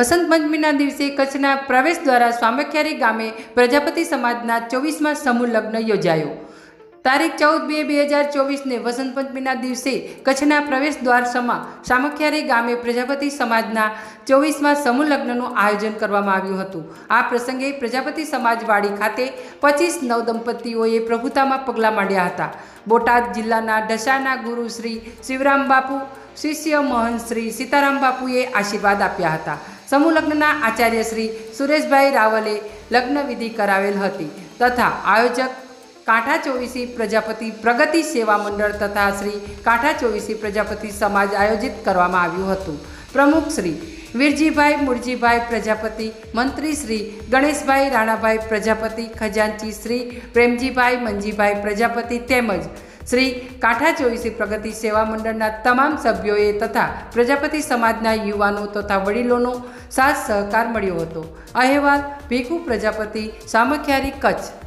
વસંત પંચમીના દિવસે કચ્છના પ્રવેશ દ્વારા સ્વામખ્યારી ગામે પ્રજાપતિ સમાજના ચોવીસમાં સમૂહ લગ્ન યોજાયો. તારીખ ચૌદ બે બે હજાર ચોવીસને વસંત પંચમીના દિવસે કચ્છના પ્રવેશ દ્વાર સમા સામખિયારી ગામે પ્રજાપતિ સમાજના ચોવીસમાં સમૂહ લગ્નનું આયોજન કરવામાં આવ્યું હતું. આ પ્રસંગે પ્રજાપતિ સમાજવાડી ખાતે પચીસ નવ દંપતીઓએ પ્રભુતામાં પગલાં માંડ્યા હતા. બોટાદ જિલ્લાના ઢસાના ગુરુ શ્રી શિવરામ બાપુ, શિષ્ય મહંત શ્રી સીતારામ બાપુએ આશીર્વાદ આપ્યા હતા. સમૂહ લગ્નના આચાર્ય શ્રી સુરેશભાઈ રાવલે લગ્ન વિધિ કરાવેલ હતી તથા આયોજક કાંઠા ચોવીસી પ્રજાપતિ પ્રગતિ સેવા મંડળ તથા શ્રી કાંઠા ચોવીસી પ્રજાપતિ સમાજ આયોજિત કરવામાં આવ્યું હતું. પ્રમુખ શ્રી વીરજીભાઈ મુરજીભાઈ પ્રજાપતિ, મંત્રી શ્રી ગણેશભાઈ રાણાભાઈ પ્રજાપતિ, ખજાનચી શ્રી પ્રેમજીભાઈ મંજીભાઈ પ્રજાપતિ તેમજ શ્રી કાંઠા ચોવીસી પ્રગતિ સેવા મંડળના તમામ સભ્યોએ તથા પ્રજાપતિ સમાજના યુવાનો તથા વડીલોનો સાથ સહકાર મળ્યો હતો. અહેવાલ ભીખુ પ્રજાપતિ, સામખિયારી કચ્છ.